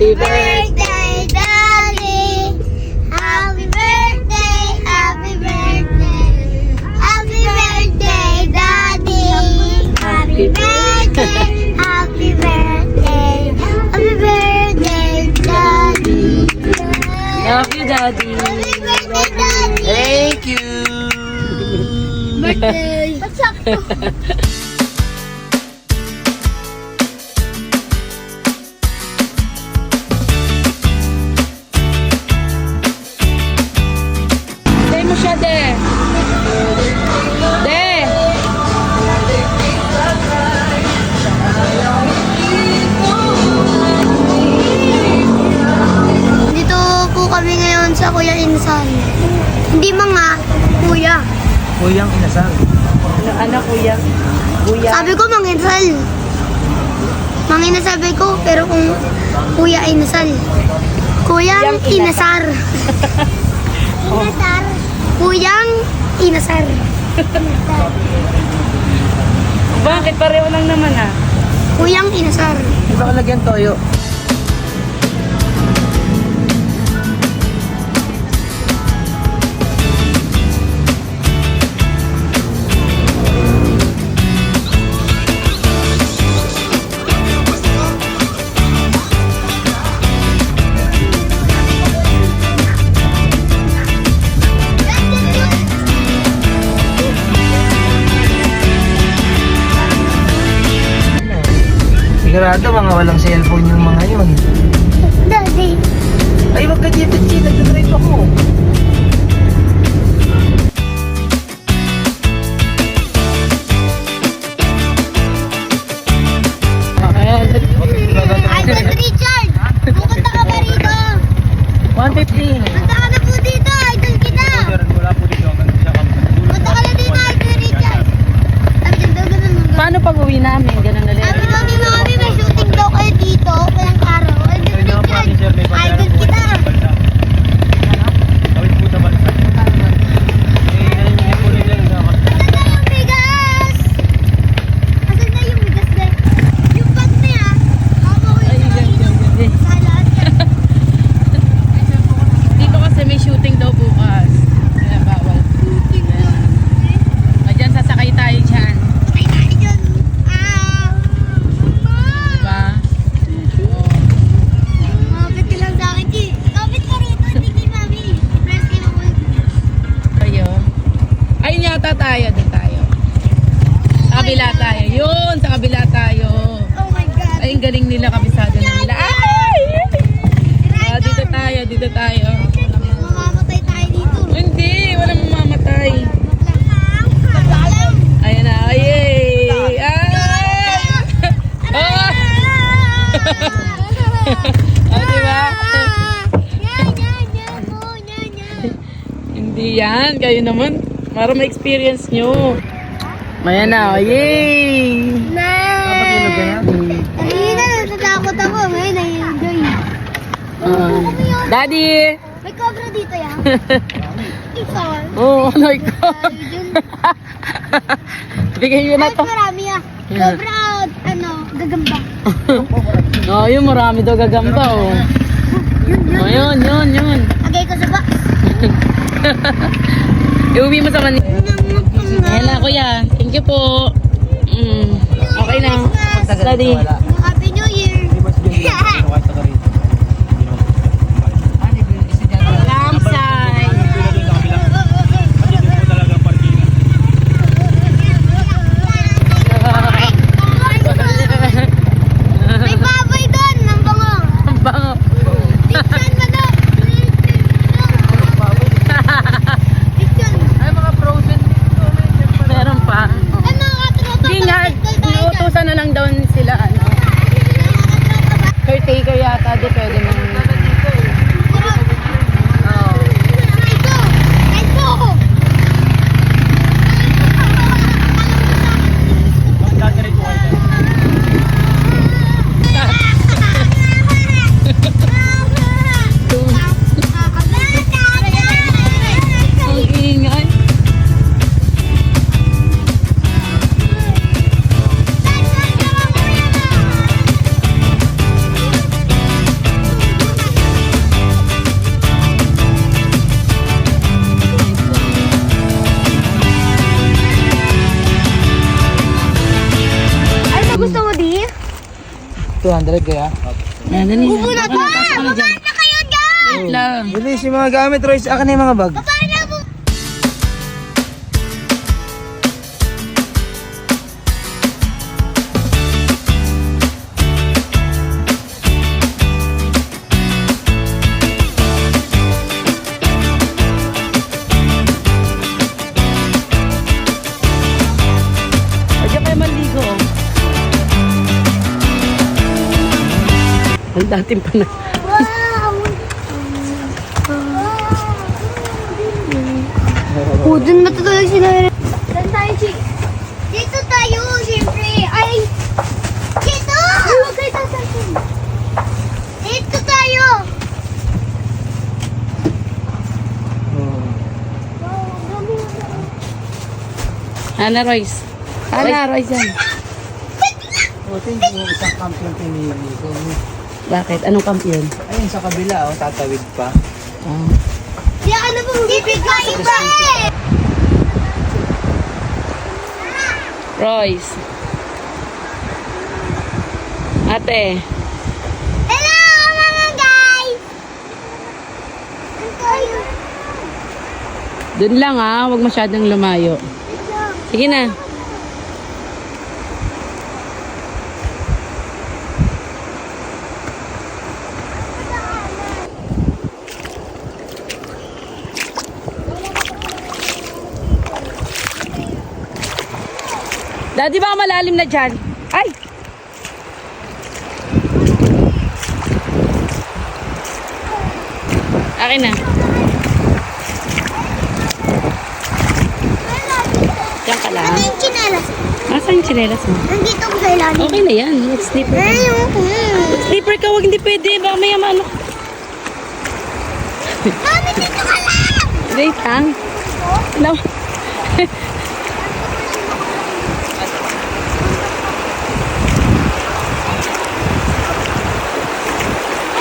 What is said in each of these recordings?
Happy birthday. Insan. Hindi mga kuya. Kuyang inasal. Ano, anak, kuya? Kuya. Sabi ko manginsal. Manginasal sabi ko, pero kung kuya ay nasal. Kuyang Yang inasar. inasar. Kuyang inasar. Bakit? Pareho lang naman, ah. Kuyang inasar. Di ba kalagyan toyo? Sigurado mga walang cellphone yung mga yun. Daddy. Ay, wag ka dito, Chi. Nagdadrive ako. Richard. Pupunta ka ba rito? 150. Punta ka na po dito. Idol kita. Punta ka na dito, Idol Richard. Ang ganda ganun. Paano pag uwi namin? Ganun na Sabi rin. mami mami, may shooting daw kayo dito. Walang araw. Idol Richard. Idol kita. Asan na yung bigas? Asan na yung bigas na? Yung bag na yan. Ako ko Ay, yung yan, yan, yan, yan. Salad. Dito kasi may shooting daw bukas. Kaya bawal. Ayan, sasakay tayo dyan. Sakay tayo dyan. Ah. Diba? Oo. Mabit ka lang sa akin, Chi. Kapit ka rito, hindi kay mami. Press ka lang ulit. Kayo. Ayun yata tayo. Doon tayo. Sa kabila tayo. Yun, sa kabila tayo. Oh my God. Ay, ang galing nila, kabisado na nila. Ay! Ah, dito tayo, dito tayo. Mamamatay tayo dito. Hindi, walang mamamatay. Alam. Ayan na, yay! Ay! Oh! oh, diba? Yan, yan, yan po, yan, yan. Hindi yan, kayo naman. Para ma-experience nyo. Ayan na, yay! Kapatulog ka na? Natatakot ako. Ngayon, nai-enjoy. Daddy! May cobra dito yan. Isa. Oh, ano ikaw? Bigay nyo na Ay, to. marami ah. Cobra, ano, gagamba. Oh, yun, marami daw gagamba, oh. Oh, yun, yun, yun. Agay ko sa box. Iuwi mo sa Manila. Ayan na, kuya. Thank you po. Mm, okay na. Daddy. 200 kaya. Yan, dali na. Baka na! na dyan. Baba na kayo dyan! Wait lang. Bilis yung mga gamit, Royce. Akin na yung mga bag. Baba dating pa na. Wow! Oh, dun matutulog si Nara. Saan tayo, Chi? Dito tayo, siyempre. Ay! Dito! Huwag kayo tasasin. Dito tayo! Oh. Ana Royce. Ana Royce yan. Buti yung isang camp yung pinili ko. Bakit? Anong kamp yun? Ayun sa kabila, oh, tatawid pa. Ah. Di ano ba bibig ka iba eh? Royce. Ate. Hello mga guys! Doon lang ah. Huwag masyadong lumayo. Sige na. Daddy, baka malalim na dyan. Ay! Akin na. Diyan ka lang. Ano yung chinelas? Nasaan yung chinelas mo? Nandito ko sa ilalim. Okay na yan. Sleeper ka. Sleeper ka, wag hindi pwede. Baka may ano. Mami, dito ka lang! Wait lang. No.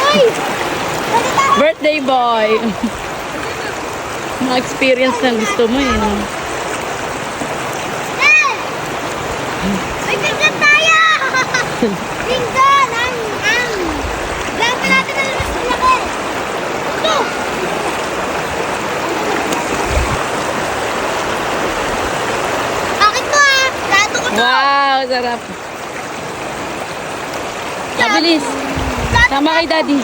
Ay! Bakit ako? Birthday boy. Mga experience na gusto mo eh. Eh! May pinggan tayo! Pinggan! Ang, ang! Natin ang mas malaki. Ito! Bakit mo ah? Tato ko to! Wow, sarap. Mabilis. Tama kay daddy.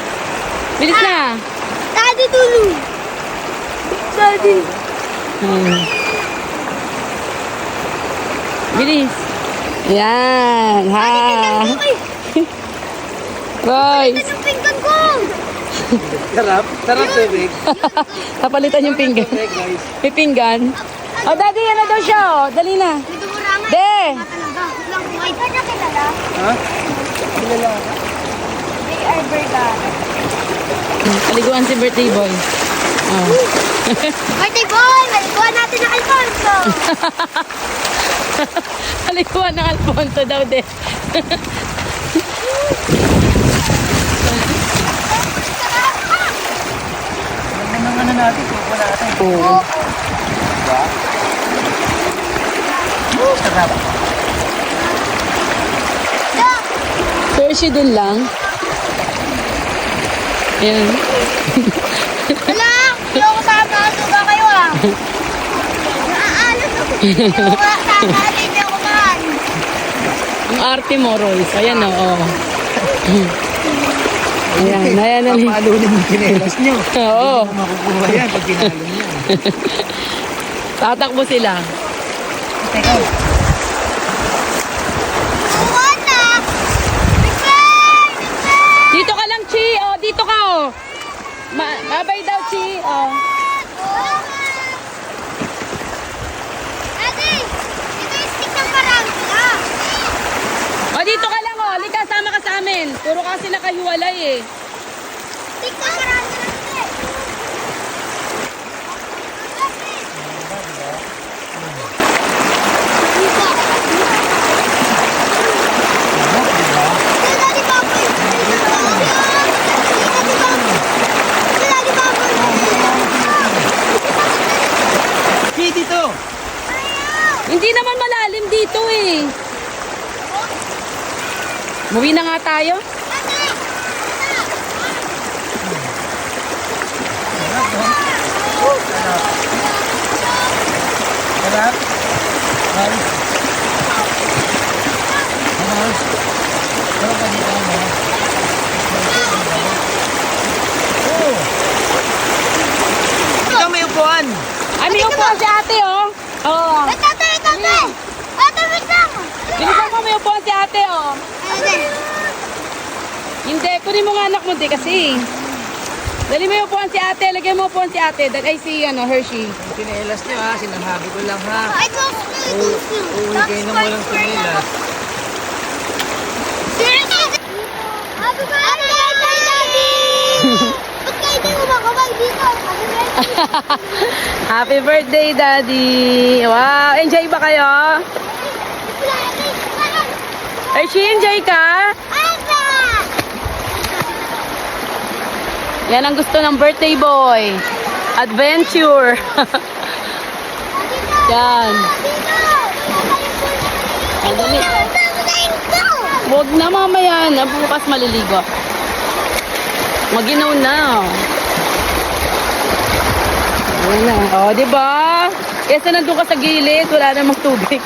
Bilis na. Daddy tulong! Daddy! Hmm. Bilis. Yan. Ha. Ito yung pinggan ko! Sarap. Sarap, bebek. Napalitan yung pinggan. May pinggan. Oh, daddy, ano daw siya? Oh, dali na. De! May ba niya kilala? Ha? Kilala ka? May Alberta. Paliguan si birthday boy. Oh. Birthday boy! Malikuha natin ang Alfonso! Paliguan ng Alfonso daw din. Ano nga na natin, kuha natin. Oo. Diba? Sarap. Hershey dun lang. Ayan. Wala! Hindi ako sama. Suga kayo ah! Naaalas ako. Hindi ako sama. Hindi ako mahal. Ang arte mo, Royce. Ayan o. Oh, Ayan, ayan na. Papalunin yung kinelas nyo. Oo. Makukuha yan pag pinalo niya. Tatakbo sila. Teka, Buwan na! Big Ben! Big Ben! Dito ka lang, Chi. Oh, dito ka, oh. Ma babay daw, Chi. Oh. Ate! Ito yung stick ng parangka. Oh, dito ka lang, oh. Lika, sama ka sa amin. Puro kasi nakahiwalay, eh. Stick ng parangka lang ito eh. Sila ni Baboy! Sila ni Baboy! Sila ni Baboy! Chi, dito! Hindi naman malalim dito, eh. Muwi na nga tayo. tayo? Sarap. Guys. Ano? Sarap ka dito ano? Oh! Ikaw may upuan. Ay, may upuan si ate, oh. Oo. Wait, ate, ate, ate. Ate, wait lang. Bilisan mo, may upuan si ate, oh. Ate. Hindi, kunin mo nga anak mo, di kasi. Dali mo yung upuan si ate, lagay mo upuan si ate. Dali, ay, si, ano, Hershey. Yung Pinelas niyo ha, sinasabi ko lang ha. I don't know. Uwi kayo ng walang pinelas. Happy birthday, Daddy! Ba't kayo di kumakabay dito? Happy birthday! Happy birthday, Daddy! Wow, enjoy ba kayo? Hershey, enjoy ka? Ata! Yan ang gusto ng birthday boy. Adventure. Yan. Ang dali. Huwag na mamaya na. Bukas maliligo. Maginaw na. Ayan na. O, di ba? Kesa nandun ka sa gilid, wala namang tubig.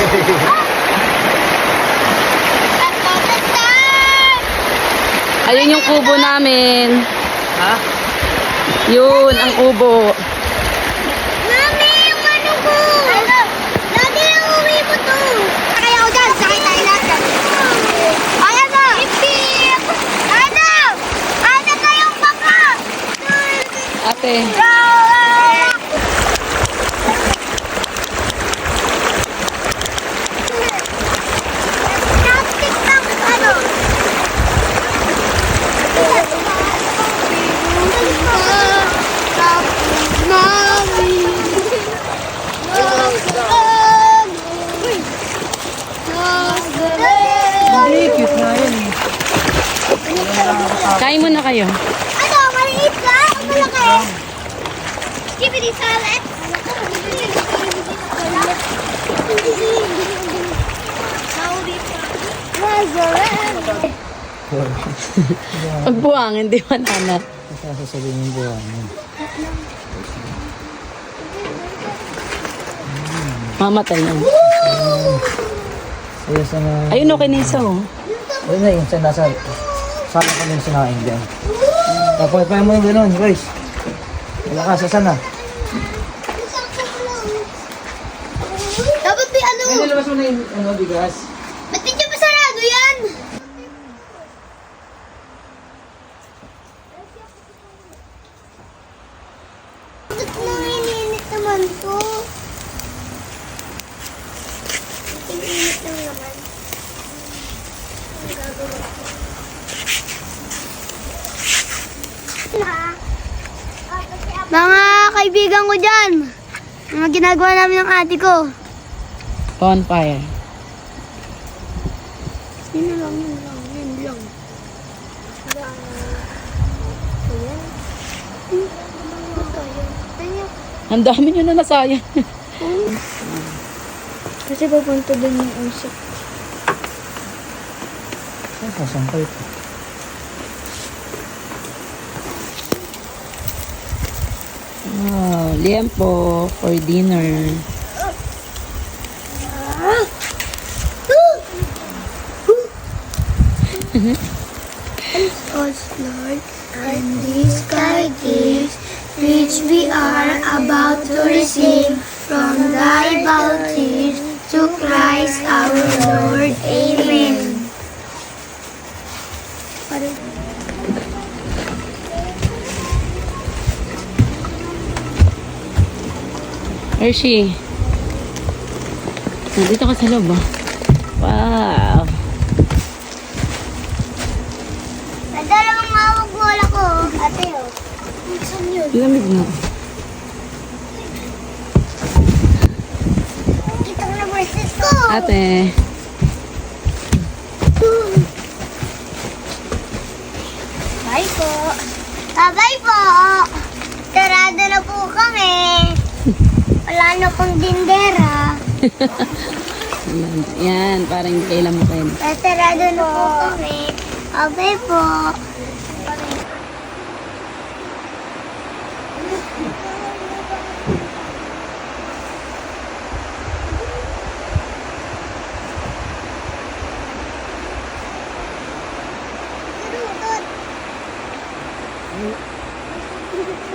Ayun yung kubo namin. Ha? Yun, ang kubo. Mami, yung ano ko! Ano? Daddy, uwi mo to! Sakay ako dyan, sakay tayo lahat. Ayan na! Ipip! Ano? Ano kayong baka? Ate. Plastic ng ano? Mami! Hindi, cute nga yun eh. Kain muna kayo. Ano, maliit ka? O malaki? Skibidi salad? Pagbuhangin, di ba nana? Kasi sasabihin yung buwan mo. Mamatay na... Ayun, okay na isa oh. Ayun na yung sa nasa... Sana ko yung sinain dyan. Tapos pa mo yung ganun, guys. Wala ka, saan na? Dapat may ano? Ay, nilabas mo na yung ano, bigas. Ba't hindi ba sarado yan? Ba't nanginginit naman to? Nanginginit lang naman. Ang gagawin ko. Mga kaibigan ko dyan, mga ginagawa namin ng ate ko. Bonfire. Yun lang, yun lang, yun lang. Ang dami nyo na nasayang. Kasi papunta doon yung usok. Ay, sasampay ko. Ah, wow, liempo for dinner. us, Lord, and these sky gifts which we are about to receive from thy bounties to Christ our Lord. Amen. Hershey. Nandito ka sa loob ah. Wow. Dalawang mawag bola ko, ate. oh. Saan yun? Lamig na. Kita ko na bracelet ko. Ate. Bye po. Bye-bye po. Tarado na po kami. Na pang dindera. Yan, parang hindi kayo lamukin. Nasarado na po kami. Okay po.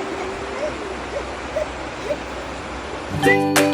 Yan,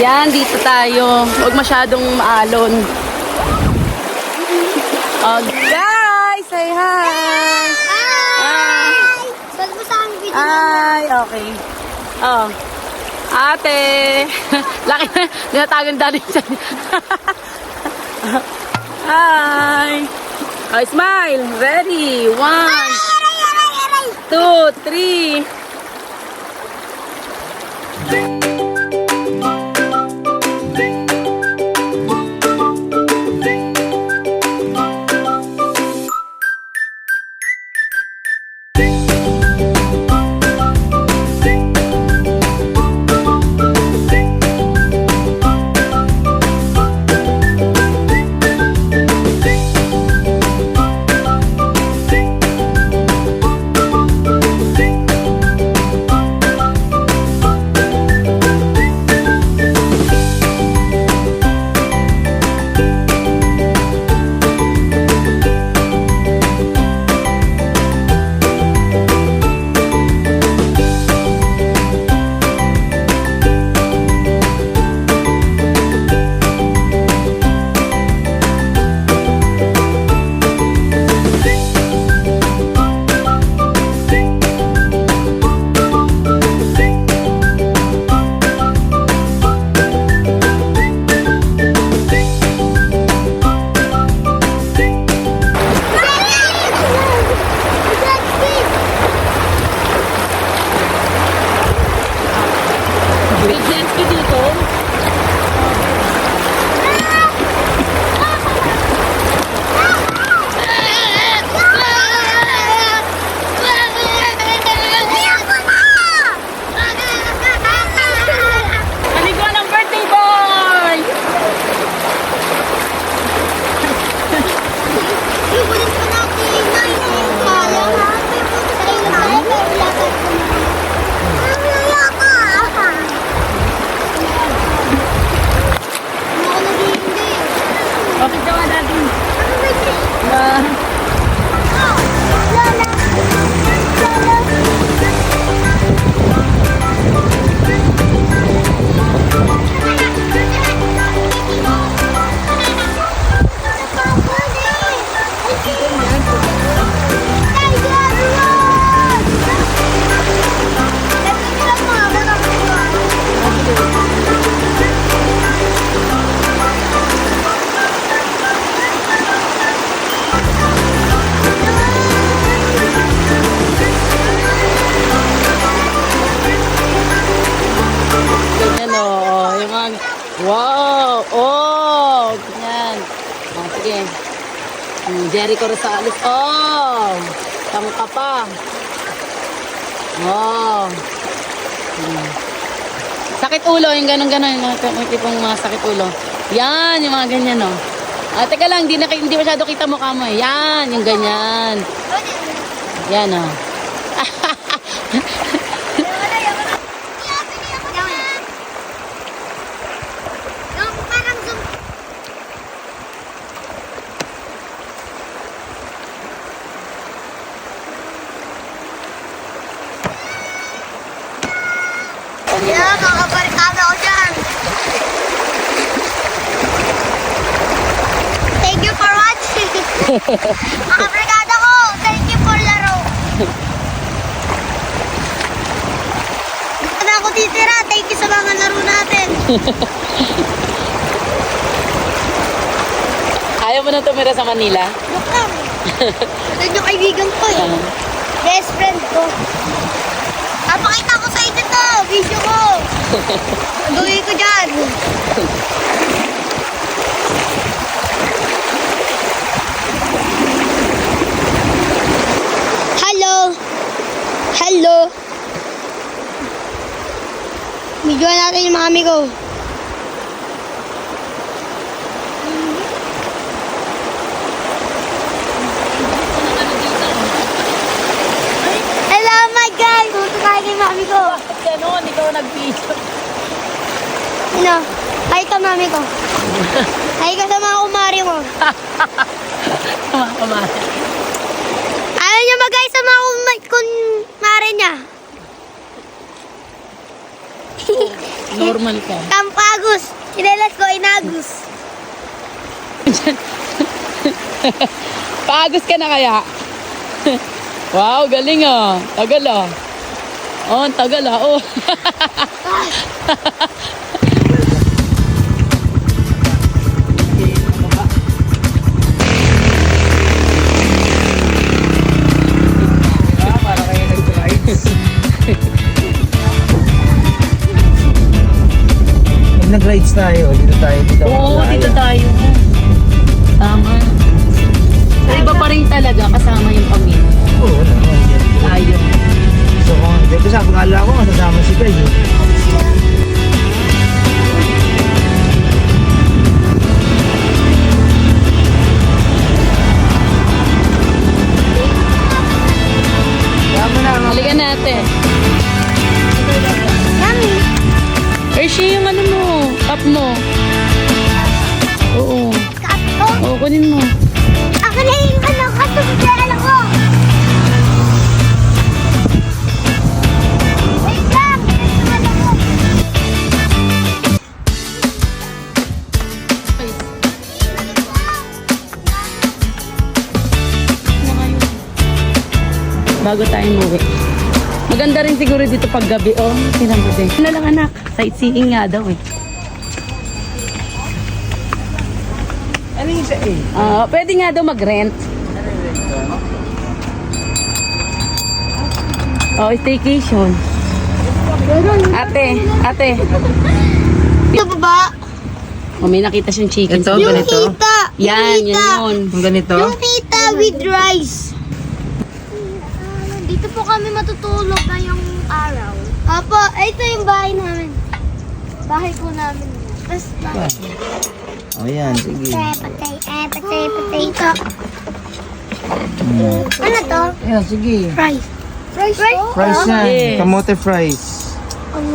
Yan, dito tayo. Huwag masyadong maalon. Oh, guys! Say hi! Hi! Wag mo sa akin video. Ay, okay. Oh. Ate! Laki na. Dinatagan dali siya. Hi! Oh, smile! Ready? One, Aray, aray, aray! two, three. Oh. Hmm. Sakit ulo, yung ganun-ganun. Yung mga tipong mga sakit ulo. Yan, yung mga ganyan, no. Ah, teka lang, hindi, na, hindi masyado kita mukha mo. eh. Yan, yung ganyan. Yan, oh. Yung parang zoom. Yeah, kakabarkada ko dyan. Thank you for Kakabarkada ko, thank you for laro. Dito na ako titira. Thank you sa mga laro natin. Ayaw mo na tumira sa Manila? Look lang. Ito yung kaibigan ko eh. Ah. Best friend ko. Papakita ko sa inyo to. Video ko. Gawin ko dyan. Hello. Hello. Video natin yung mami ko. Hello, my guys. Pumunta tayo kay mami ko. Ganon, ikaw nag-video. Ano? Hi ka, mami ko. Hi ka sa mga kumari mo. Mga kumari. Ayaw niya mag sa mga kumari, niya. Normal ka. Kampagus. Sinelas ko, inagus. Paagos ka na kaya? wow, galing ah. Tagal. Oh, ang tagal ah. Oh. Nag-rides tayo, dito tayo. Dito Oo, dito tayo. Tama. Pero iba pa rin talaga kasama Bago tayo umuwi. Maganda rin siguro dito pag gabi. Oh, tinan mo din. Ano lang anak, sightseeing nga daw eh. Ano yung isa eh? Ah, pwede nga daw mag-rent. Oh, staycation. Ate, ate. Ito baba. Oh, may nakita siyang chicken. Ito, Yung ganito. kita. Yan, yung yan kita. yun. Yung ganito? Yung kita with rice. Dito po kami matutulog ngayong araw. Apo, ito yung bahay namin. Bahay po namin. Tapos, Ah. Oh, yan. Sige. patay, eh, patay, potato. Hmm. Ano to? Yan, sige. Fries. Fries? Fries? Fries yan. Yes. Kamote fries.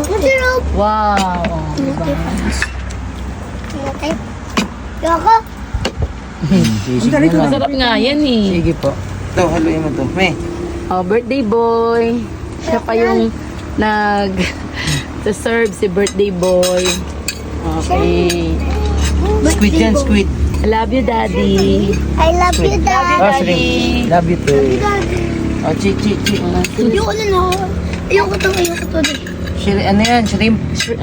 Masarap. Wow. Oh, diba? Okay. Yoko. Na lang. Masarap nga yan eh. Sige po. Ito, haluin mo to. Me. Oh, birthday boy. Siya pa yung nag to serve si birthday boy. Okay. Squid yan, squid. I love you, daddy. I love you, Dad. Oh, Daddy. shrimp. Love you too. Daddy. Oh, chi, chi, chi. Ayoko na no. Ayoko to, ayoko to. Shri, ano yan? Shrimp.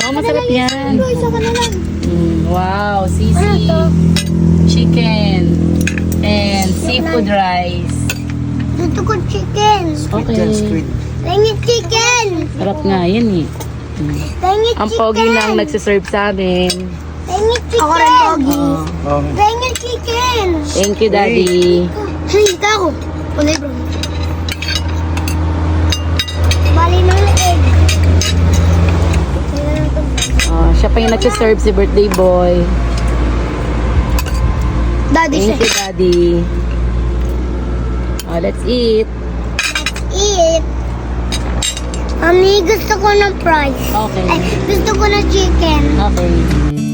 Oh, masarap yan. Ano, isa ka na lang. Mm, wow, sisi. Ano? Chicken. And seafood rice. Dito ko chicken. Okay. squid. Langit chicken. Sarap nga yan eh. Langit Ang chicken. pogi lang nagsiserve sa amin. Pengi chicken. Ako rin, Pogi. Oh. Pengi chicken. Thank you, Daddy. Hey, ito ako. Kulay brown. Bali ng egg. Oh, siya pa yung nagsiserve si birthday boy. Daddy Thank you, Daddy. Oh, let's eat. Let's eat. Mami, gusto ko ng fries. Okay. Ay, gusto ko ng chicken. Okay.